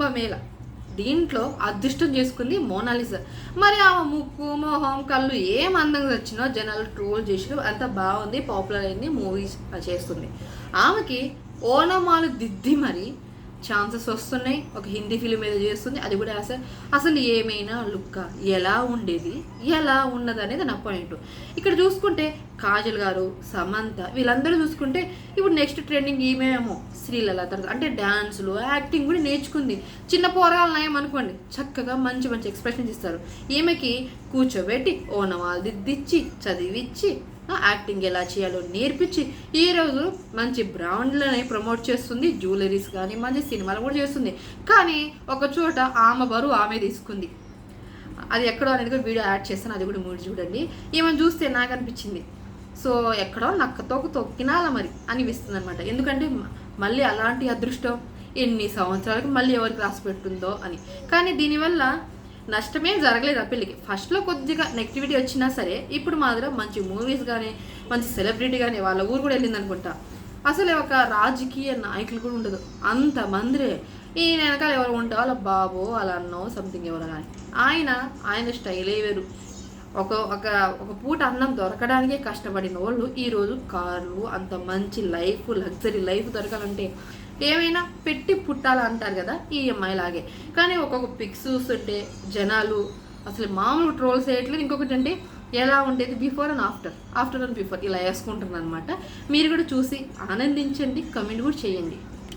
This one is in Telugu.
కుంభమేళ దీంట్లో అదృష్టం చేసుకుంది మోనాలిసా. మరి ఆ ముక్కు మొహం కళ్ళు ఏం అందంగా వచ్చినో జనాలు ట్రోల్ చేసిన అంత బాగుంది పాపులర్ అయింది మూవీస్ చేస్తుంది. ఆమెకి ఓనమాలు దిద్ది మరి ఛాన్సెస్ వస్తున్నాయి. ఒక హిందీ ఫిలిం ఏదో చేస్తుంది అది కూడా అసలు అసలు ఏమైనా లుక్క ఎలా ఉండేది ఎలా ఉన్నది అనేది నా పాయింట్. ఇక్కడ చూసుకుంటే కాజల్ గారు సమంత వీళ్ళందరూ చూసుకుంటే ఇప్పుడు నెక్స్ట్ ట్రెండింగ్ ఈమెమో శ్రీలల తర్వాత అంటే డ్యాన్సులు యాక్టింగ్ కూడా నేర్చుకుంది. చిన్న పోరాలు నయం అనుకోండి చక్కగా మంచి మంచి ఎక్స్ప్రెషన్స్ ఇస్తారు. ఈమెకి కూర్చోబెట్టి ఓనమాలు దిద్దిచ్చి చదివిచ్చి యాక్టింగ్ ఎలా చేయాలో నేర్పించి ఈ రోజు మంచి బ్రాండ్లని ప్రమోట్ చేస్తుంది జ్యువెలరీస్ కానీ మంచి సినిమాలు కూడా చేస్తుంది. కానీ ఒక చోట ఆమె బరువు ఆమె తీసుకుంది. అది ఎక్కడో అనేది కూడా వీడియో యాడ్ చేస్తాను అది కూడా మూడు చూడండి. ఏమైనా చూస్తే నాకు అనిపించింది. సో ఎక్కడో నక్క తోక తొక్కినాల మరి అనిపిస్తుంది అనమాట ఎందుకంటే మళ్ళీ అలాంటి అదృష్టం ఎన్ని సంవత్సరాలకు మళ్ళీ ఎవరికి రాసి పెట్టుందో అని. కానీ దీనివల్ల నష్టమే జరగలేదు ఆ పెళ్ళికి. ఫస్ట్లో కొద్దిగా నెగిటివిటీ వచ్చినా సరే ఇప్పుడు మాత్రం మంచి మూవీస్ కానీ మంచి సెలబ్రిటీ కానీ వాళ్ళ ఊరు కూడా వెళ్ళింది అనుకుంటా. అసలు ఒక రాజకీయ నాయకులు కూడా ఉండదు. అంతమందిరే ఈ వెనకాల ఎవరు ఉంటే వాళ్ళ బాబో వాళ్ళ అన్నో సంథింగ్ ఎవరు కానీ ఆయన ఆయన స్టైలే వేరు. ఒక ఒక ఒక పూట అన్నం దొరకడానికే కష్టపడిన వాళ్ళు ఈరోజు కార్లు అంత మంచి లైఫ్ లగ్జరీ లైఫ్ దొరకాలంటే ఏమైనా పెట్టి పుట్టాలా అంటారు కదా ఈ అమ్మాయి లాగే. కానీ ఒక్కొక్క పిక్స్ చూస్తుంటే జనాలు అసలు మామూలు ట్రోల్స్ వేయట్లేదు. ఇంకొకటి అంటే ఎలా ఉండేది? Before and after. After and before ఇలా వేసుకుంటున్నాను అనమాట మీరు కూడా చూసి ఆనందించండి కమెంట్ కూడా చేయండి.